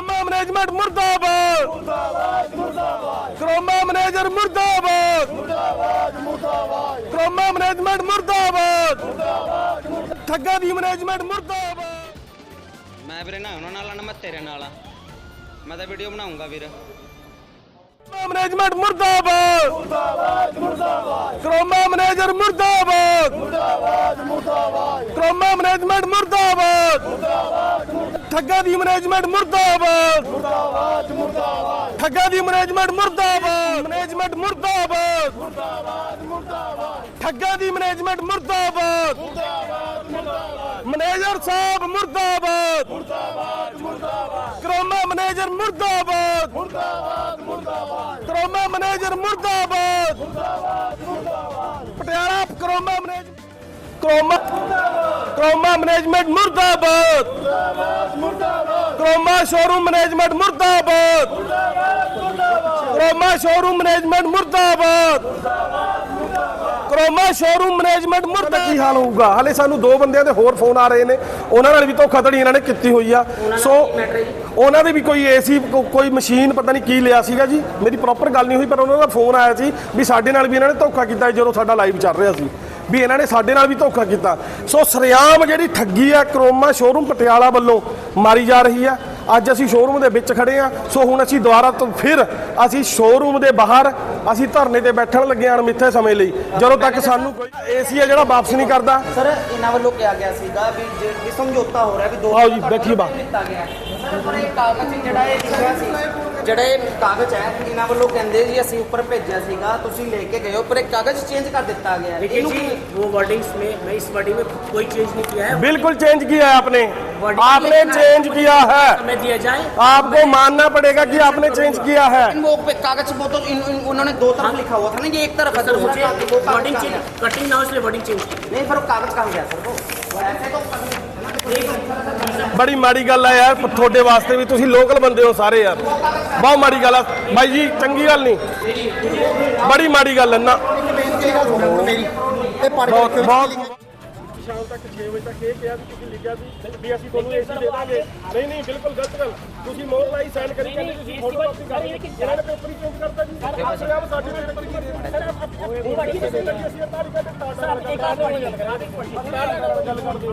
Croma management ਮੁਰਦਾਬਾਦ। ਮੁਰਦਾਬਾਦ ਮੁਰਦਾਬਾਦ ਕਰੋਮਾ ਮੈਨੇਜਰ ਮੁਰਦਾਬਾਦ। ਮੁਰਦਾਬਾਦ ਮੁਰਦਾਬਾਦ ਕਰੋਮਾ ਮੈਨੇਜਮੈਂਟ ਮੁਰਦਾਬਾਦ। ਮੁਰਦਾਬਾਦ ਠੱਗਾ ਦੀ ਮੈਨੇਜਮੈਂਟ ਮੁਰਦਾਬਾਦ। ਮੈਂ ਵੀਰੇ ਨਾ ਉਹਨਾਂ ਨਾਲ ਨਾ ਮੈਂ ਤੇਰੇ ਨਾਲ ਆ। ਮੈਂ ਤਾਂ ਵੀਡੀਓ ਬਣਾਉਂਗਾ ਵੀਰ। ਮੈਨੇਜਮੈਂਟ ਮੁਰਦਾਬਾਦ। ਮੁਰਦਾਬਾਦ ਮੁਰਦਾਬਾਦ ਕਰੋਮਾ ਮੈਨੇਜਰ ਮੁਰਦਾਬਾਦ। ਮੁਰਦਾਬਾਦ ਮੁਰਦਾਬਾਦ ਕਰੋਮਾ ਮੈਨੇਜਮੈਂਟ ਮੁਰਦਾਬਾਦ ਮੁਰਦਾਬਾਦ। ਠੱਗਾ ਦੀ ਮੈਨੇਜਮੈਂਟ ਮੁਰਦਾਬਾਦ। ਮੁਰਦਾਬਾਦ ਮੁਰਦਾਬਾਦ। ਠੱਗਾ ਦੀ ਮੈਨੇਜਮੈਂਟ ਮੁਰਦਾਬਾਦ। ਮੈਨੇਜਮੈਂਟ ਮੁਰਦਾਬਾਦ। ਮੁਰਦਾਬਾਦ ਮੁਰਦਾਬਾਦ। ਠੱਗਾ ਦੀ ਮੈਨੇਜਮੈਂਟ ਮੁਰਦਾਬਾਦ। ਮੁਰਦਾਬਾਦ ਮੁਰਦਾਬਾਦ। ਮੈਨੇਜਰ ਸਾਹਿਬ ਮੁਰਦਾਬਾਦ। ਮੁਰਦਾਬਾਦ ਮੁਰਦਾਬਾਦ। ਕਰੋਮਾ ਮੈਨੇਜਰ ਮੁਰਦਾਬਾਦ। ਮੁਰਦਾਬਾਦ ਮੁਰਦਾਬਾਦ। ਕਰੋਮਾ ਮੈਨੇਜਰ ਮੁਰਦਾਬਾਦ। ਮੁਰਦਾਬਾਦ ਮੁਰਦਾਬਾਦ। Patiala Croma manager Croma Croma management ਮੁਰਦਾਬਾਦ ਮੁਰਦਾਬਾਦ ਮੁਰਦਾਬਾਦ ਕਰੋਮਾ ਸ਼ੋਰੂਮ ਮੈਨੇਜਮੈਂਟ ਮੁਰਦਾਬਾਦ ਮੁਰਦਾਬਾਦ ਮੁਰਦਾਬਾਦ ਕਰੋਮਾ ਸ਼ੋਰੂਮ ਮੈਨੇਜਮੈਂਟ ਮੁਰਦਾਬਾਦ ਕਰੋਮਾ ਸ਼ੋਰੂਮ ਮੈਨੇਜਮੈਂਟ ਮੁਰਦਾਬਾਦ ਕੀ ਹਾਲ ਹੋਊਗਾ। ਹਲੇ ਸਾਨੂੰ ਦੋ ਬੰਦਿਆਂ ਦੇ ਹੋਰ ਫੋਨ ਆ ਰਹੇ ਨੇ। ਉਹਨਾਂ ਨਾਲ ਵੀ ਧੋਖਾਧੜੀ ਇਹਨਾਂ ਨੇ ਕੀਤੀ ਹੋਈ ਆ। ਸੋ ਉਹਨਾਂ ਦੇ ਵੀ ਕੋਈ ਏਸੀ ਕੋਈ ਮਸ਼ੀਨ ਪਤਾ ਨਹੀਂ ਕੀ ਲਿਆ ਸੀਗਾ ਜੀ। ਮੇਰੀ ਪ੍ਰੋਪਰ ਗੱਲ ਨਹੀਂ ਹੋਈ ਪਰ ਉਹਨਾਂ ਦਾ ਫੋਨ ਆਇਆ ਸੀ ਵੀ ਸਾਡੇ ਨਾਲ ਵੀ ਇਹਨਾਂ ਨੇ ਧੋਖਾ ਕੀਤਾ ਜਦੋਂ ਸਾਡਾ ਲਾਈਵ ਚੱਲ ਰਿਹਾ ਸੀ। ਵੀ ਇਹਨਾਂ ਨੇ ਸਾਡੇ ਨਾਲ ਵੀ ਧੋਖਾ ਕੀਤਾ। ਸੋ ਸਰਿਆਮ ਜਿਹੜੀ ਠੱਗੀ ਆ ਕਰੋਮਾ ਸ਼ੋਰੂਮ ਪਟਿਆਲਾ ਵੱਲੋਂ ਮਾਰੀ ਜਾ ਰਹੀ ਆ। ਅੱਜ ਅਸੀਂ ਸ਼ੋਰੂਮ ਦੇ ਵਿੱਚ ਖੜੇ ਆ। ਸੋ ਹੁਣ ਅਸੀਂ ਦੁਬਾਰਾ ਤੋਂ ਫਿਰ ਅਸੀਂ ਸ਼ੋਰੂਮ ਦੇ ਬਾਹਰ ਅਸੀਂ ਧਰਨੇ ਤੇ ਬੈਠਣ ਲੱਗੇ ਹਾਂ ਮਿੱਥੇ ਸਮੇਂ ਲਈ। ਜਦੋਂ ਤੱਕ ਸਾਨੂੰ ਕੋਈ ਏਸੀ ਆ ਜਿਹੜਾ ਵਾਪਸ ਨਹੀਂ ਕਰਦਾ। ਸਰ ਇਹਨਾਂ ਵੱਲੋਂ ਕਿਹਾ ਗਿਆ ਸੀਗਾ ਵੀ ਜੇ ਸਮਝੌਤਾ ਹੋ ਰਿਹਾ ਵੀ ਦੋ ਆਓ ਜੀ, ਬਾ। ਦਿੱਤਾ ਗਿਆ। ਸਰ ਪਰ ਇਹ ਕਾਗਜ਼ ਜਿਹੜਾ ਇਹ ਲਿਖਿਆ ਸੀ ਜਿਹੜਾ ਇਹ ਕਾਗਜ਼ ਹੈ ਇਹਨਾਂ ਵੱਲੋਂ ਕਹਿੰਦੇ ਜੀ ਅਸੀਂ ਉੱਪਰ ਭੇਜਿਆ ਸੀਗਾ ਤੁਸੀਂ ਲੈ ਕੇ ਗਏ ਹੋ ਪਰ ਇਹ ਕਾਗਜ਼ ਚੇਂਜ ਕਰ ਦਿੱਤਾ ਗਿਆ ਹੈ देखिए ਇਹਨੂੰ जी ਕੀ वो वर्डिंग्स में मैं इस वर्डिंग में कोई चेंज नहीं किया है बिल्कुल चेंज किया है आपने आपने चेंज किया है हमें दिया जाए आपको मानना पड़ेगा कि आपने चेंज किया है इन वो पे कागज वो तो इन, इन, उन्होंने दो तरफ लिखा हुआ था ना ये एक तरफ है सर दूसरा मुझे कागज- वो कागज वर्डिंग कहाँ चेंज कटिंग ना हो इसलिए वर्डिंग चेंज की गया? नहीं फिर वो कागज कहाँ गया सर वो ऐसे तो ਬੜੀ ਮਾੜੀ ਗੱਲ ਆ ਯਾਰ ਤੁਹਾਡੇ ਵਾਸਤੇ ਵੀ ਤੁਸੀਂ ਲੋਕਲ ਬੰਦੇ ਹੋ ਸਾਰੇ ਯਾਰ। ਬਹੁਤ ਮਾੜੀ ਗੱਲ ਆ। ਬਾਈ ਜੀ ਚੰਗੀ ਗੱਲ ਨਹੀਂ। ਬੜੀ ਮਾੜੀ ਗੱਲ ਹੈ ਨਾ। ਬਹੁਤ ਬਹੁਤ। ਸ਼ਾਮ ਤੱਕ 6 ਵਜੇ ਤੱਕ ਇਹ ਕਿਹਾ ਵੀ ਤੁਸੀਂ ਲਿਖਿਆ ਵੀ ਵੀ ਅਸੀਂ ਤੁਹਾਨੂੰ ਏਸੀ ਦੇ ਦਾਂਗੇ। ਨਹੀਂ ਨਹੀਂ ਬਿਲਕੁਲ ਗਲਤ ਗੱਲ। ਤੁਸੀਂ ਮੋਹਰ ਲਾਈ ਸਾਈਨ ਕਰੀ ਕਹਿੰਦੇ ਤੁਸੀਂ ਫੋਟੋ ਕਾਪੀ ਕਰ ਇਹਨਾਂ ਨੇ ਪੇਪਰ ਹੀ ਚੇਂਜ ਕਰਤਾ ਜੀ। ਆਪਣੇ ਆਪ ਸਾਡੇ ਨਾਲ ਪੇਪਰ ਕੀ ਸਰ ਆਪ ਉਹ ਵਾਲੀ ਕਿਸੇ ਨੇ ਅਸੀਂ ਤਾਰੀਖ ਤੇ ਸਟਾਰਟ ਕਰ ਇੱਕ ਆਦਮੀ ਗੱਲ ਕਰਦੇ ਹੋ।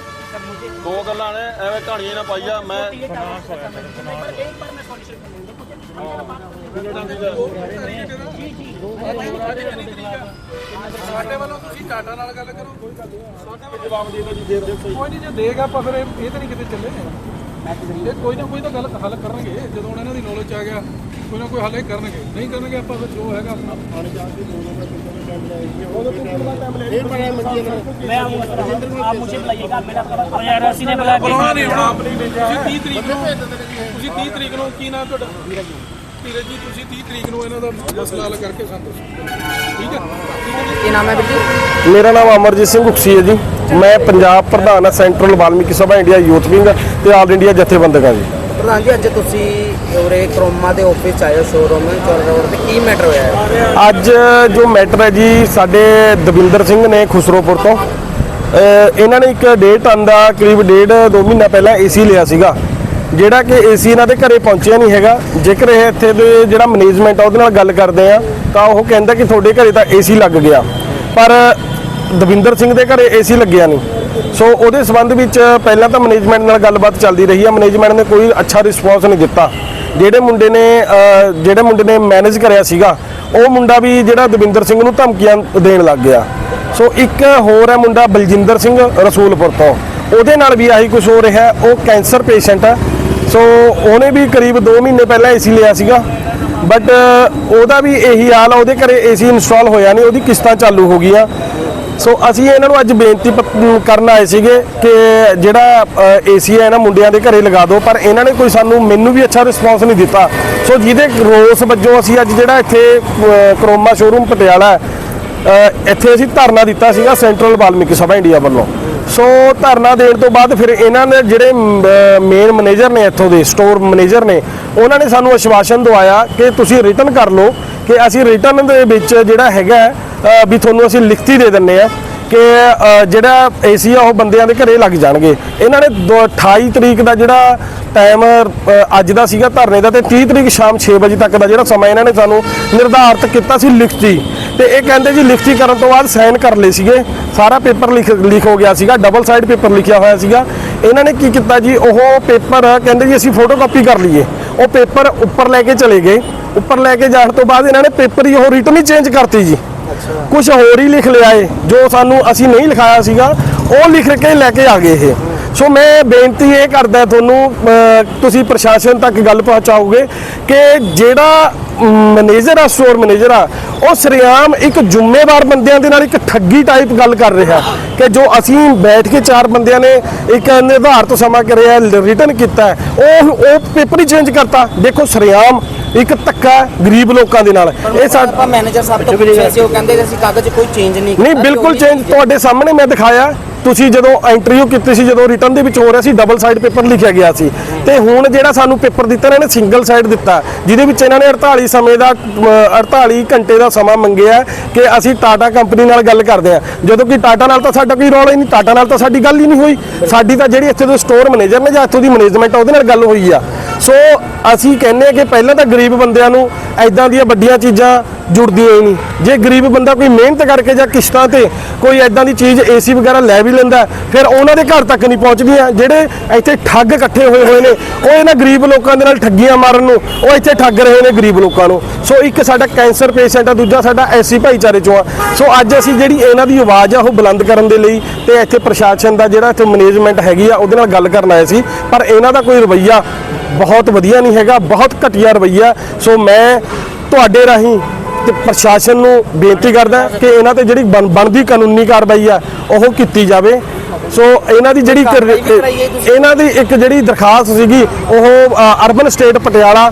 ਦੋ ਗੱਲਾਂ ਨੇ ਐਵੇਂ ਕਹਾਣੀਆਂ ਨਾ ਪਾਈਆ ਮੈਂ ਸਾਡੇ ਵੱਲੋਂ ਤੁਸੀਂ ਟਾਟਾ ਨਾਲ ਗੱਲ ਕਰੋ। ਕੋਈ ਗੱਲ ਨਹੀਂ। ਸਾਡੇ ਵੱਲੋਂ ਜਵਾਬ ਦੇਗਾ ਜੀ ਦੇਰ ਦੇ ਕੋਈ ਨਹੀਂ ਜੇ ਦੇਗਾ ਆਪਾਂ ਫਿਰ ਇਹ ਤਾਂ ਨਹੀਂ ਕਿਤੇ ਚੱਲੇ ਇਹ ਕੋਈ ਨਾ ਕੋਈ ਤਾਂ ਗੱਲ ਹੱਲ ਕਰਨਗੇ ਜਦੋਂ ਇਹਨਾਂ ਦੀ ਨੌਲੇਜ ਆ ਗਿਆ। ਕੋਈ ਨਾ ਕੋਈ ਹੱਲ ਇਹ ਕਰਨਗੇ ਨਹੀਂ ਕਰਨਗੇ ਆਪਾਂ ਫਿਰ ਜੋ ਹੈਗਾ ਆਪਣਾ ਪਾਣੀ ਜਾ ਕੇ मैं आऊंगा आप मुझे बुलाइएगा मेरा और यार रसी ने बुलाया ਬੁਲਾਉਣਾ ਨਹੀਂ ਹੋਣਾ ਤੁਸੀਂ 30 ਤਰੀਕ ਨੂੰ ਤੁਸੀਂ 30 ਤਰੀਕ ਨੂੰ ਕੀ ਨਾਮ ਤੁਹਾਡਾ ਧੀਰਜ ਜੀ ਤੁਸੀਂ 30 ਤਰੀਕ ਨੂੰ ਇਹਨਾਂ ਦਾ ਮਸਲਾ ਹੱਲ ਕਰਕੇ ਸਾਨੂੰ ਦੱਸੋ ਠੀਕ ਹੈ ਠੀਕ ਹੈ ਜੀ ਕੀ ਨਾਮ ਹੈ ਵੀਰ ਜੀ ਮੇਰਾ ਨਾਮ ਅਮਰਜੀਤ ਸਿੰਘ ਉਕਸੀ ਹੈ ਜੀ ਮੈਂ ਪੰਜਾਬ ਪ੍ਰਧਾਨ ਹਾਂ central Valmiki Sabha India youth wing ਤੇ ਆਲ ਇੰਡੀਆ ਜਥੇਬੰਦਕ ਹਾਂ ਜੀ ਪ੍ਰਧਾਨ ਜੀ ਅੱਜ ਤੁਸੀਂ ਉਰੇ ਕ੍ਰੋਮਾ ਦੇ ਆਫਿਸ 'ਚ ਆਏ ਹੋ ਸ਼ੋਰੂਮ ਚੌਲ ਰੋਡ ਤੇ ਕੀ ਮੈਟਰ ਹੋਇਆ ਹੈ? ਅੱਜ ਜੋ ਮੈਟਰ ਹੈ ਜੀ, ਸਾਡੇ ਦਵਿੰਦਰ ਸਿੰਘ ਨੇ ਖੁਸਰੋਪੁਰ ਤੋਂ। ਇਹਨਾਂ ਨੇ ਇੱਕ ਡੇਢ ਟਨ ਦਾ ਕਰੀਬ ਡੇਢ ਦੋ ਮਹੀਨਾ ਪਹਿਲਾਂ ਏਸੀ ਲਿਆ ਸੀਗਾ। ਜਿਹੜਾ ਕਿ ਏਸੀ ਇਹਨਾਂ ਦੇ ਘਰੇ ਪਹੁੰਚਿਆ ਨਹੀਂ ਹੈਗਾ। ਜੇਕਰ ਇਹ ਇੱਥੇ ਦੇ ਜਿਹੜਾ ਮੈਨੇਜਮੈਂਟ ਆ, ਉਹਦੇ ਨਾਲ ਗੱਲ ਕਰਦੇ ਆ, ਤਾਂ ਉਹ ਕਹਿੰਦਾ ਕਿ ਤੁਹਾਡੇ ਘਰੇ ਤਾਂ ਏਸੀ ਲੱਗ ਗਿਆ। ਪਰ ਦਵਿੰਦਰ ਸਿੰਘ ਦੇ ਘਰੇ ਏਸੀ ਲੱਗਿਆ ਨਹੀਂ। ਸੋ ਉਹਦੇ ਸਬੰਧ ਵਿੱਚ ਪਹਿਲਾਂ ਤਾਂ ਮੈਨੇਜਮੈਂਟ ਨਾਲ ਗੱਲਬਾਤ ਚੱਲਦੀ ਰਹੀ ਹੈ ਮੈਨੇਜਮੈਂਟ ਨੇ ਕੋਈ ਅੱਛਾ ਰਿਸਪੌਂਸ ਨਹੀਂ ਦਿੱਤਾ। ਜਿਹੜੇ ਮੁੰਡੇ ਨੇ ਜਿਹੜੇ ਮੁੰਡੇ ਨੇ ਮੈਨੇਜ ਕਰਿਆ ਸੀਗਾ, ਉਹ ਮੁੰਡਾ ਵੀ ਜਿਹੜਾ ਦਵਿੰਦਰ ਸਿੰਘ ਨੂੰ ਧਮਕੀਆਂ ਦੇਣ ਲੱਗ ਗਿਆ। ਸੋ ਇੱਕ ਹੋਰ ਹੈ ਮੁੰਡਾ ਬਲਜਿੰਦਰ ਸਿੰਘ ਰਸੂਲਪੁਰ ਤੋਂ। ਉਹਦੇ ਨਾਲ ਵੀ ਆਹੀ ਕੁਝ ਹੋ ਰਿਹਾ ਉਹ ਕੈਂਸਰ ਪੇਸ਼ੈਂਟ ਹੈ। ਸੋ ਉਹਨੇ ਵੀ ਕਰੀਬ 2 ਮਹੀਨੇ ਪਹਿਲਾਂ ਏਸੀ ਲਿਆ ਸੀਗਾ। ਬਟ ਉਹਦਾ ਵੀ ਇਹੀ ਹਾਲ ਆ। ਉਹਦੇ ਘਰੇ ਏਸੀ ਇੰਸਟਾਲ ਹੋਇਆ ਨਹੀਂ। ਉਹਦੀ ਕਿਸ਼ਤਾਂ ਚਾਲੂ ਹੋ ਗਈਆਂ। ਸੋ ਅਸੀਂ ਇਹਨਾਂ ਨੂੰ ਅੱਜ ਬੇਨਤੀ ਪ- ਕਰਨ ਆਏ ਸੀਗੇ ਕਿ ਜਿਹੜਾ ਏਸੀ ਹੈ ਇਹਨਾਂ ਮੁੰਡਿਆਂ ਦੇ ਘਰੇ ਲਗਾ ਦਿਓ, ਪਰ ਇਹਨਾਂ ਨੇ ਕੋਈ ਸਾਨੂੰ ਮੈਨੂੰ ਵੀ ਅੱਛਾ ਰਿਸਪੌਂਸ ਨਹੀਂ ਦਿੱਤਾ। ਸੋ ਜਿਹਦੇ ਰੋਸ ਵਜੋਂ ਅਸੀਂ ਅੱਜ ਜਿਹੜਾ ਇੱਥੇ ਕਰੋਮਾ ਸ਼ੋਰੂਮ ਪਟਿਆਲਾ ਇੱਥੇ ਅਸੀਂ ਧਰਨਾ ਦਿੱਤਾ ਸੀਗਾ ਸੈਂਟਰਲ ਵਾਲਮੀਕੀ ਸਭਾ ਇੰਡੀਆ ਵੱਲੋਂ। ਸੋ ਧਰਨਾ ਦੇਣ ਤੋਂ ਬਾਅਦ ਫਿਰ ਇਹਨਾਂ ਨੇ ਜਿਹੜੇ ਮੇਨ ਮੈਨੇਜਰ ਨੇ ਇੱਥੋਂ ਦੇ ਸਟੋਰ ਮੈਨੇਜਰ ਨੇ, ਉਹਨਾਂ ਨੇ ਸਾਨੂੰ ਆਸ਼ਵਾਸਨ ਦਵਾਇਆ ਕਿ ਤੁਸੀਂ ਰਿਟਰਨ ਕਰ ਲਓ, ਕਿ ਅਸੀਂ ਰਿਟਰਨ ਦੇ ਵਿੱਚ ਜਿਹੜਾ ਹੈਗਾ ਵੀ ਤੁਹਾਨੂੰ ਅਸੀਂ ਲਿਖਤੀ ਦੇ ਦਿੰਨੇ ਆ ਕਿ ਅ, ਜਿਹੜਾ ਏਸੀ ਆ ਉਹ ਬੰਦਿਆਂ ਦੇ ਘਰੇ ਲੱਗ ਜਾਣਗੇ। ਇਹਨਾਂ ਨੇ ਦੋ- 28 ਤਰੀਕ ਦਾ ਜਿਹੜਾ ਟਾਈਮ ਅੱਜ ਦਾ ਸੀਗਾ ਧਰਨੇ ਦਾ ਤੇ 30 ਤਰੀਕ ਸ਼ਾਮ 6 ਵਜੇ ਤੱਕ ਦਾ ਜਿਹੜਾ ਸਮਾਂ ਇਹਨਾਂ ਨੇ ਸਾਨੂੰ ਨਿਰਧਾਰਤ ਕੀਤਾ ਸੀ ਲਿਖਤੀ। ਤੇ ਇਹ ਕਹਿੰਦੇ ਜੀ ਲਿਖਤੀ ਕਰਨ ਤੋਂ ਬਾਅਦ ਸਾਈਨ ਕਰ ਲਏ ਸੀਗੇ। ਸਾਰਾ ਪੇਪਰ ਲਿਖ ਲਿਖ ਹੋ ਗਿਆ ਸੀਗਾ ਡਬਲ ਸਾਈਡ ਪੇਪਰ ਲਿਖਿਆ ਹੋਇਆ ਸੀਗਾ। ਇਹਨਾਂ ਨੇ ਕੀ ਕੀਤਾ ਜੀ ਉਹ ਪੇਪਰ ਕਹਿੰਦੇ ਜੀ ਅਸੀਂ ਫੋਟੋਕਾਪੀ ਕਰ ਲਈਏ। ਉਹ ਪੇਪਰ ਉੱਪਰ ਲੈ ਕੇ ਚਲੇ ਗਏ। ਉੱਪਰ ਲੈ ਕੇ ਜਾਣ ਤੋਂ ਬਾਅਦ ਇਹਨਾਂ ਨੇ ਪੇਪਰ ਹੀ ਉਹ ਰਿਟਨ ਹੀ ਚੇਂਜ ਕਰਤੀ ਜੀ। ਕੁਝ ਹੋਰ ਹੀ ਲਿਖ ਲਿਆ ਏ, ਜੋ ਸਾਨੂੰ ਅਸੀਂ ਨਹੀਂ ਲਿਖਾਇਆ ਸੀਗਾ, ਉਹ ਲਿਖ ਕੇ ਲੈ ਕੇ ਆ ਗਏ ਇਹ। ਸੋ ਮੈਂ ਬੇਨਤੀ ਇਹ ਕਰਦਾ ਤੁਹਾਨੂੰ ਤੁਸੀਂ ਪ੍ਰਸ਼ਾਸਨ ਤੱਕ ਗੱਲ ਪਹੁੰਚਾਓਗੇ ਕਿ ਜਿਹੜਾ ਮੈਨੇਜਰ ਆ ਸਟੋਰ ਮੈਨੇਜਰ ਆ, ਉਹ ਸਰਿਆਮ ਇੱਕ ਜ਼ਿੰਮੇਵਾਰ ਬੰਦਿਆਂ ਦੇ ਨਾਲ ਇੱਕ ਠੱਗੀ ਟਾਈਪ ਗੱਲ ਕਰ ਰਿਹਾ। ਕਿ ਜੋ ਅਸੀਂ ਬੈਠ ਕੇ ਚਾਰ ਬੰਦਿਆਂ ਨੇ ਇੱਕ ਨਿਰਧਾਰਤ ਸਮਾਂ ਕਰਿਆ, ਰਿਟਰਨ ਕੀਤਾ, ਉਹ ਉਹ ਪੇਪਰ ਹੀ ਚੇਂਜ ਕਰਤਾ। ਦੇਖੋ, ਸਰਿਆਮ ਇੱਕ ਧੱਕਾ ਗਰੀਬ ਲੋਕਾਂ ਦੇ ਨਾਲ। ਇਹ ਸਾ ਆਪਾਂ ਮੈਨੇਜਰ ਸਾਹਿਬ ਤੋਂ ਪੁੱਛਿਆ ਸੀ ਉਹ ਕਹਿੰਦੇ ਕਿ ਅਸੀਂ ਕਾਗਜ਼ ਕੋਈ ਚੇਂਜ ਨਹੀਂ ਨਹੀਂ ਬਿਲਕੁਲ ਚੇਂਜ ਤੁਹਾਡੇ ਸਾਹਮਣੇ ਮੈਂ ਦਿਖਾਇਆ। ਤੁਸੀਂ ਜਦੋਂ ਇੰਟਰਵਿਊ ਕੀਤੀ ਸੀ ਜਦੋਂ ਰਿਟਰਨ ਦੇ ਵਿੱਚ ਹੋ ਰਿਹਾ ਸੀ ਡਬਲ ਸਾਈਡ ਪੇਪਰ ਲਿਖਿਆ ਗਿਆ ਸੀ। ਤੇ ਹੁਣ ਜਿਹੜਾ ਸਾਨੂੰ ਪੇਪਰ ਦਿੱਤਾ ਇਹਨਾਂ ਨੇ ਸਿੰਗਲ ਸਾਈਡ ਦਿੱਤਾ। ਜਿਹਦੇ ਵਿੱਚ ਇਹਨਾਂ ਨੇ 48 ਸਮੇਂ ਦਾ ਅਮ, 48 ਘੰਟੇ ਦਾ ਸਮਾਂ ਮੰਗਿਆ ਕਿ ਅਸੀਂ ਟਾਟਾ ਕੰਪਨੀ ਨਾਲ ਗੱਲ ਕਰਦੇ ਹਾਂ। ਜਦੋਂ ਕਿ ਟਾਟਾ ਨਾਲ ਤਾਂ ਸਾਡਾ ਕੋਈ ਰੌਲਾ ਹੀ ਨਹੀਂ ਟਾਟਾ ਨਾਲ ਤਾਂ ਸਾਡੀ ਗੱਲ ਹੀ ਨਹੀਂ ਹੋਈ। ਸਾਡੀ ਤਾਂ ਜਿਹੜੀ ਇੱਥੇ ਦੇ ਸਟੋਰ ਮੈਨੇਜਰ ਨੇ ਜਾਂ ਇੱਥੋਂ ਦੀ ਮੈਨੇਜਮੈਂਟ ਆ ਉਹਦੇ ਨਾਲ ਗੱਲ ਹੋਈ ਆ। ਸੋ ਅਸੀਂ ਕਹਿੰਦੇ ਹਾਂ ਕਿ ਪਹਿਲਾਂ ਤਾਂ ਗਰੀਬ ਬੰਦਿਆਂ ਨੂੰ ਐਦਾਂ ਦੀਆਂ ਵੱਡੀਆਂ ਚੀਜ਼ਾਂ ਜੁੜਦੀਆਂ ਹੀ ਨਹੀਂ। ਜੇ ਗਰੀਬ ਬੰਦਾ ਕੋਈ ਮਿਹਨਤ ਕਰਕੇ ਜਾਂ ਕਿਸ਼ਤਾਂ ਤੇ ਕੋਈ ਐਦਾਂ ਦੀ ਚੀਜ਼ ਏਸੀ ਵਗੈਰਾ ਲੈ ਵੀ ਲੈਂਦਾ ਫਿਰ ਉਹਨਾਂ ਦੇ ਘਰ ਤੱਕ ਨਹੀਂ ਪਹੁੰਚਦੀਆਂ। ਜਿਹੜੇ ਇੱਥੇ ਠੱਗ ਇਕੱਠੇ ਹੋਏ ਹੋਏ ਨੇ, ਉਹ ਇਹਨਾਂ ਗਰੀਬ ਲੋਕਾਂ ਦੇ ਨਾਲ ਠੱਗੀਆਂ ਮਾਰਨ ਨੂੰ, ਉਹ ਇੱਥੇ ਠੱਗ ਰਹੇ ਨੇ ਗਰੀਬ ਲੋਕਾਂ ਨੂੰ। ਸੋ ਇੱਕ ਸਾਡਾ ਕੈਂਸਰ ਪੇਸ਼ੈਂਟ ਆ, ਦੂਜਾ ਸਾਡਾ ਐਸੀ ਭਾਈਚਾਰੇ ਚੋਂ ਆ। ਸੋ ਅੱਜ ਅਸੀਂ ਜਿਹੜੀ ਇਹਨਾਂ ਦੀ ਆਵਾਜ਼ ਆ, ਉਹ ਬੁਲੰਦ ਕਰਨ ਦੇ ਲਈ ਤੇ ਇੱਥੇ ਪ੍ਰਸ਼ਾਸਨ ਦਾ ਜਿਹੜਾ ਇੱਥੇ ਮੈਨੇਜਮੈਂਟ ਹੈਗੀ ਆ, ਉਹਦੇ ਨਾਲ ਗੱਲ ਕਰਨ ਆਏ ਸੀ। ਪਰ ਇਹਨਾਂ ਦਾ ਕੋਈ ਰਵੱਈਆ ਬਹੁਤ ਵਧੀਆ ਨਹੀਂ ਹੈਗਾ, ਬਹੁਤ ਘਟੀਆ ਰਵੱਈਆ। ਸੋ ਮੈਂ ਤੁਹਾਡੇ ਰਾਹੀਂ ਤੇ ਪ੍ਰਸ਼ਾਸਨ ਨੂੰ ਬੇਨਤੀ ਕਰਦਾ ਕਿ ਇਹਨਾਂ ਤੇ ਜਿਹੜੀ ਬਣ- ਬਣਦੀ ਕਾਨੂੰਨੀ ਕਾਰਵਾਈ ਆ ਉਹ ਕੀਤੀ ਜਾਵੇ। ਸੋ ਇਹਨਾਂ ਦੀ ਜਿਹੜੀ? ਇਹਨਾਂ ਦੀ ਇੱਕ ਜਿਹੜੀ ਦਰਖਾਸਤ ਸੀਗੀ ਉਹ ਅਰਬਨ ਸਟੇਟ ਪਟਿਆਲਾ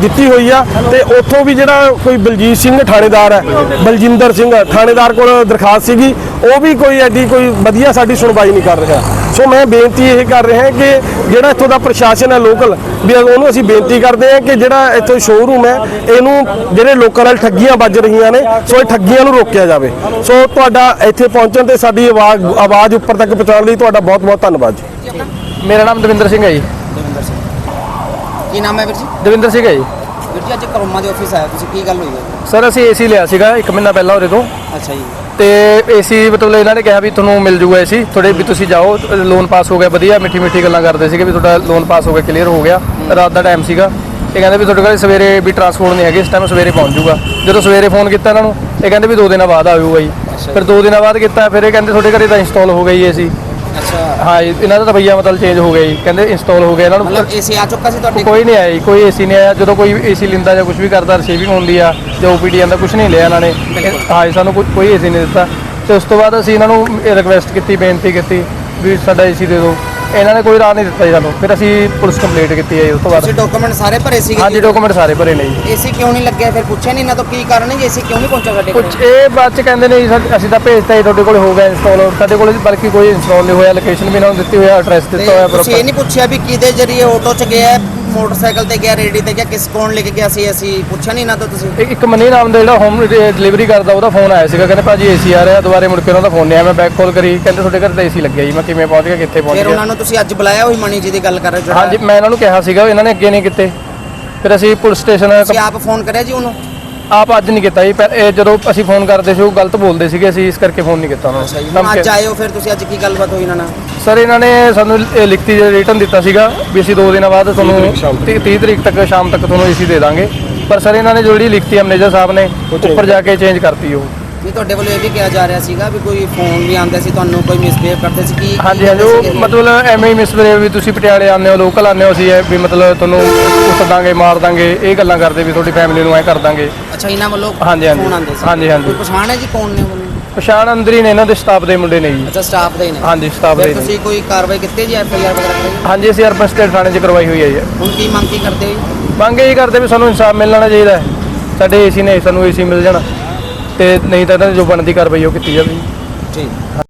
ਦਿੱਤੀ ਹੋਈ ਆ। ਤੇ ਉੱਥੋਂ ਵੀ ਜਿਹੜਾ ਕੋਈ ਬਲਜੀਤ ਸਿੰਘ ਥਾਣੇਦਾਰ ਹੈ ਬਲਜਿੰਦਰ ਸਿੰਘ ਥਾਣੇਦਾਰ ਕੋਲ ਦਰਖਾਸਤ ਸੀਗੀ ਉਹ ਵੀ ਕੋਈ ਐਡੀ ਕੋਈ ਵਧੀਆ ਸਾਡੀ ਸੁਣਵਾਈ ਨਹੀਂ ਕਰ ਰਿਹਾ। ਸੋ ਮੈਂ ਬੇਨਤੀ ਇਹ ਕਰ ਰਿਹਾ ਕਿ ਜਿਹੜਾ ਇੱਥੋਂ ਦਾ ਪ੍ਰਸ਼ਾਸਨ ਹੈ ਲੋਕਲ ਵੀ ਉਹਨੂੰ ਅਸੀਂ ਬੇਨਤੀ ਕਰਦੇ ਹਾਂ ਕਿ ਜਿਹੜਾ ਇੱਥੋਂ ਸ਼ੋਰੂਮ ਹੈ ਇਹਨੂੰ ਜਿਹੜੇ ਲੋਕਾਂ ਨਾਲ ਠੱਗੀਆਂ ਵੱਜ ਰਹੀਆਂ ਨੇ ਸੋ ਇਹ ਠੱਗੀਆਂ ਨੂੰ ਰੋਕਿਆ ਜਾਵੇ। ਸੋ ਤੁਹਾਡਾ ਇੱਥੇ ਪਹੁੰਚਣ ਤੇ ਸਾਡੀ ਆਵਾਜ਼ ਆਵਾਜ਼ ਉੱਪਰ ਤੱਕ ਪਹੁੰਚਾਉਣ ਲਈ ਤੁਹਾਡਾ ਬਹੁਤ ਬਹੁਤ ਧੰਨਵਾਦ ਜੀ। ਮੇਰਾ ਨਾਮ ਦਵਿੰਦਰ ਸਿੰਘ ਹੈ ਜੀ। ਕੀ ਨਾਮ ਹੈ ਵੀਰ ਜੀ? ਦਵਿੰਦਰ ਸਿੰਘ ਹੈ ਜੀ। ਵੀਰ ਜੀ ਅੱਜ ਕਰੋਮਾ ਦੇ ਆਫਿਸ ਆਇਆ ਤੁਸੀਂ ਕੀ ਗੱਲ ਹੋਈ ਹੈ? ਸਰ ਅਸੀਂ ਏਸੀ ਲਿਆ ਸੀਗਾ ਇੱਕ ਮਹੀਨਾ ਪਹਿਲਾਂ ਉਹਦੇ ਤੋਂ। ਅੱਛਾ ਜੀ। ਤੇ ਏਸੀ ਮਤਲਬ ਇਹਨਾਂ ਨੇ ਕਿਹਾ ਵੀ ਤੁਹਾਨੂੰ ਮਿਲ ਜੂਗਾ ਏਸੀ ਥੋੜੇ ਵੀ ਤੁਸੀਂ ਜਾਓ ਲੋਨ ਪਾਸ ਹੋ ਗਿਆ ਵਧੀਆ ਮਿੱਠੀ ਮਿੱਠੀ ਗੱਲਾਂ ਕਰਦੇ ਸੀਗੇ ਵੀ ਤੁਹਾਡਾ ਲੋਨ ਪਾਸ ਹੋ ਗਿਆ ਕਲੀਅਰ ਹੋ ਗਿਆ। ਰਾਤ ਦਾ ਟਾਈਮ ਸੀਗਾ। ਇਹ ਕਹਿੰਦੇ ਵੀ ਤੁਹਾਡੇ ਕੋਲ ਸਵੇਰੇ ਵੀ ਟਰਾਂਸਪੋਰਟ ਨਹੀਂ ਹੈਗੀ ਇਸ ਟਾਈਮ ਸਵੇਰੇ ਪਹੁੰਚ ਜੂਗਾ। ਜਦੋਂ ਸਵੇਰੇ ਫੋਨ ਕੀਤਾ ਇਹਨਾਂ ਨੂੰ ਇਹ ਕਹਿੰਦੇ ਵੀ 2 ਦਿਨਾਂ ਬਾਅਦ ਆਊਗਾ ਜੀ। ਫਿਰ 2 ਦਿਨਾਂ ਬਾਅਦ ਕੀਤਾ ਫਿਰ ਇਹ ਕਹਿੰਦੇ ਤੁਹਾਡੇ ਘਰੇ ਤਾਂ ਇੰਸਟਾਲ ਹੋ ਗਈ ਏਸੀ ਅੱਛਾ। ਹਾਂ ਜੀ, ਇਹਨਾਂ ਦਾ ਰਵੱਈਆ ਮਤਲਬ ਚੇਂਜ ਹੋ ਗਿਆ ਜੀ। ਕਹਿੰਦੇ ਇੰਸਟਾਲ ਹੋ ਗਿਆ ਇਹਨਾਂ ਨੂੰ। ਮਤਲਬ ਏਸੀ ਆ ਚੁੱਕਾ ਸੀ ਤੁਹਾਡੇ ਕੋਲ? ਕੋਈ ਨਹੀਂ ਆਇਆ ਜੀ, ਕੋਈ ਏਸੀ ਨਹੀਂ ਆਇਆ। ਜਦੋਂ ਕੋਈ ਏਸੀ ਲਿੰਦਾ ਜਾਂ ਕੁਝ ਵੀ ਕਰਦਾ ਰਿਸੀਵਿੰਗ ਹੁੰਦੀ ਆ ਜਾਂ ਓਪੀਡੀ ਆਂਦਾ ਕੁਝ ਨਹੀਂ ਲਿਆ ਇਹਨਾਂ ਨੇ। ਇਹ- ਹਾਂ ਜੀ, ਸਾਨੂੰ ਕੋਈ- ਕੋਈ ਏਸੀ ਨਹੀਂ ਦਿੱਤਾ। ਤੇ ਉਸ ਤੋਂ ਬਾਅਦ ਅਸੀਂ ਇਹਨਾਂ ਨੂੰ ਰਿਕਵੈਸਟ ਕੀਤੀ ਬੇਨਤੀ ਕੀਤੀ ਵੀ ਸਾਡਾ ਏਸੀ ਦੇ ਦਿਓ। ਇਹਨਾਂ ਨੇ ਕੋਈ ਰਾਹ ਨਹੀਂ ਦਿੱਤਾ ਜੀ ਸਾਨੂੰ। ਫਿਰ ਅਸੀਂ ਪੁਲਿਸ ਕੰਪਲੇਂਟ ਕੀਤੀ ਹੈ ਜੀ ਉਸ ਤੋਂ ਬਾਅਦ। ਤੁਸੀਂ ਡਾਕੂਮੈਂਟ ਸਾਰੇ ਭਰੇ ਸੀਗੇ ਹਾਂਜੀ ਡਾਕੂਮੈਂਟ ਸਾਰੇ ਭਰੇ ਨੇ ਜੀ। ਏਸੀ ਕਿਉਂ ਨਹੀਂ ਲੱਗਿਆ? ਫਿਰ ਪੁੱਛਿਆ ਨਹੀਂ ਇਹਨਾਂ ਤੋਂ ਕੀ ਕਾਰਨ ਹੈ ਜੀ? ਏਸੀ ਕਿਉਂ ਨਹੀਂ ਪਹੁੰਚਿਆ ਸਾਡੇ ਕੋਲ? ਕੁਝ ਇਹ ਬਾਅਦ ਚ ਕਹਿੰਦੇ ਨੇ ਜੀ ਅਸੀਂ ਤਾਂ ਭੇਜਤਾ ਜੀ ਤੁਹਾਡੇ ਕੋਲ ਹੋ ਗਿਆ ਇੰਸਟਾਲ ਸਾਡੇ ਕੋਲ ਬਲਕਿ ਕੋਈ ਇੰਸਟਾਲ ਨਹੀਂ ਹੋਇਆ ਲੋਕੇਸ਼ਨ ਵੀ ਇਹਨਾਂ ਨੂੰ ਦਿੱਤੀ ਹੋਇਆ ਐਡਰੈਸ ਦਿੱਤਾ ਹੋਇਆ ਤੇ ਤੁਸੀਂ ਇਹ ਪ੍ਰੋਪਰ ਨਹੀਂ ਪੁੱਛਿਆ ਵੀ ਕਿਹਦੇ ਜਰੀਏ ਆਟੋ 'ਚ ਗਿਆ ਹੈ, ਮੋਟਰਸਾਈਕਲ ਤੇ ਗਿਆ ਰੇਡੀ ਤੇ ਗਿਆ ਕਿਸ ਕੌਣ ਲੈ ਕੇ ਗਿਆ ਸੀ? ਅਸੀਂ ਪੁੱਛਿਆ ਨਹੀਂ ਇਹਨਾਂ ਤੋਂ ਤੁਸੀਂ? ਇੱਕ ਇੱਕ ਮਨੀ ਨਾਮ ਦਾ ਜਿਹੜਾ ਹੋਮ ਡਿਲੀਵਰੀ ਕਰਦਾ ਉਹਦਾ ਫੋਨ ਆਇਆ ਸੀਗਾ। ਕਹਿੰਦੇ ਭਾਜੀ ਏਸੀ ਆ ਰਿਹਾ ਦੁਬਾਰੇ ਮੁੜ ਕੇ ਉਹਨਾਂ ਦਾ ਫੋਨ ਨਹੀਂ ਆਇਆ। ਮੈਂ ਬੈਕ ਕਾਲ ਕਰੀ ਕਹਿੰਦੇ ਤੁਹਾਡੇ ਘਰ ਤਾਂ ਏਸੀ ਲੱਗਿਆ ਜੀ। ਮੈਂ ਕਿਵੇਂ ਪਹੁੰਚ ਗਿਆ ਕਿੱਥੇ ਪਹੁੰਚ ਫਿਰ ਗਿਆ? ਉਹਨਾਂ ਨੂੰ ਤੁਸੀਂ ਅੱਜ ਬੁਲਾਇਆ ਹੋਈ ਮਣੀ ਜੀ ਦੀ ਗੱਲ ਕਰ ਰਹੇ ਹੋ ਜਿਹੜਾ ਹਾਂਜੀ ਮੈਂ ਇਹਨਾਂ ਨੂੰ ਕਿਹਾ ਸੀਗਾ ਇਹਨਾਂ ਨੇ ਅੱਗੇ ਨਹੀਂ ਕੀਤੇ। ਫਿਰ ਅਸੀਂ ਪੁਲਿਸ ਸਟੇਸ਼ਨ ਤੁਸੀਂ ਆਪ ਫੋਨ ਕਰਿਆ ਜੀ ਉਹਨੂੰ? ਆਪ ਅੱਜ ਨਹੀਂ ਕੀਤਾ ਜੀ ਪਹਿ- ਇਹ ਜਦੋਂ ਅਸੀਂ ਫੋਨ ਕਰਦੇ ਸੀ ਉਹ ਗਲਤ ਬੋਲਦੇ ਸੀਗੇ ਅਸੀਂ ਇਸ ਕਰਕੇ ਫੋਨ ਨਹੀਂ ਕੀਤਾ ਉਹਨਾਂ ਅੱਛਾ ਜੀ ਨੂੰ ਹੁਣ ਅੱਜ ਆਏ ਹੋ ਫਿਰ ਤੁਸੀਂ ਅੱਜ ਕੀ ਗੱਲਬਾਤ ਹੋਈ ਇਹਨਾਂ ਨਾਲ? ਸਰ ਇਹਨਾਂ ਨੇ ਸਾਨੂੰ ਇਹ ਲਿਖਤੀ ਰਿਟਰਨ ਦਿੱਤਾ ਸੀਗਾ ਵੀ ਅਸੀਂ 2 ਦਿਨਾਂ ਬਾਅਦ ਤੁਹਾਨੂੰ 30 ਤਰੀਕ ਤੱਕ। ਸ਼ਾਮ ਤੱਕ ਤੁਹਾਨੂੰ ਏਸੀ ਦੇ ਦਾਂਗੇ। ਪਰ ਸਰ ਇਹਨਾਂ ਨੇ ਜਿਹੜੀ ਲਿਖਤੀ ਮੈਨੇਜਰ ਸਾਹਿਬ ਨੇ ਉੱਪਰ ਜਾ ਕੇ ਚੇਂਜ ਕਰਤੀ ਉਹ। ਨਹੀਂ ਤੁਹਾਡੇ ਵੱਲੋਂ ਇਹ ਵੀ ਕਿਹਾ ਜਾ ਰਿਹਾ ਸੀਗਾ ਵੀ ਕੋਈ ਫੋਨ ਵੀ ਆਉਂਦੇ ਸੀ ਤੁਹਾਨੂੰ ਕੋਈ ਮਿਸਬੀਹੇਵ ਕਰਦੇ ਸੀ ਕੀ ਹਾਂਜੀ ਹਾਂਜੀ ਉਹ ਮਤਲਬ ਐਵੇਂ ਹੀ ਮਿਸਬਿਹੇਵ ਵੀ ਤੁਸੀਂ ਪਟਿਆਲੇ ਆਉਂਦੇ ਹੋ ਲੋਕਲ ਆਉਂਦੇ ਹੋ ਅਸੀਂ ਇਹ ਵੀ ਮਤਲਬ ਤੁਹਾਨੂੰ ਕੁੱਟ ਦਾਂਗੇ ਮਾਰ ਦਾਂਗੇ ਇਹ ਗੱਲਾਂ ਕਰਦੇ ਵੀ ਤੁਹਾਡੀ ਫੈਮਿਲੀ ਨੂੰ ਐ ਕਰ ਦਾਂਗੇ। ਅੱਛਾ ਇਹਨਾਂ ਵੱਲੋਂ ਹਾਂਜੀ, ਹਾਂਜੀ। ਫੋਨ ਆਉਂਦੇ ਸੀ। ਹਾਂਜੀ, ਹਾਂਜੀ। ਕੋਈ ਪਛਾਣ ਹੈ ਜੀ ਕੌਣ ਨੇ ਉਹ ਪਛਾਣ ਅੰਦਰ ਹੀ ਨੇ ਇਹਨਾਂ ਦੇ ਸਟਾਫ ਦੇ ਮੁੰਡੇ ਨੇ ਜੀ। ਅੱਛਾ ਸਟਾਫ ਦੇ ਹੀ ਨੇ। ਹਾਂਜੀ ਸਟਾਫ ਫਿਰ ਦੇ ਨੇ। ਤੁਸੀਂ ਕੋਈ ਕਾਰਵਾਈ ਕੀਤੀ ਜੀ ਐਫ ਆਈ ਆਰ ਵਗੈਰਾ ਕਰਾਈ? ਹਾਂਜੀ ਅਸੀਂ ਅਰਬਨ ਸਟੇਟ ਥਾਣੇ 'ਚ ਕਰਵਾਈ ਹੋਈ ਹੈ ਜੀ। ਹੁਣ ਕੀ ਮੰਗ ਕੀ ਕਰਦੇ ਹੋ ਜੀ? ਮੰਗ ਇਹ ਕਰਦੇ ਵੀ ਸਾਨੂੰ ਇਨਸਾਫ ਮਿਲਣਾ ਚਾਹੀਦਾ ਹੈ। ਸਾਡੇ ਏਸੀ ਨੇ ਸਾਨੂੰ ਏਸੀ ਮਿਲ ਜਾਣਾ। ਤੇ ਨਹੀਂ ਤਾਂ ਇਹਨਾਂ ਦੀ ਜੋ ਬਣਦੀ ਕਾਰਵਾਈ ਉਹ ਕੀਤੀ ਜਾਵੇ ਜੀ।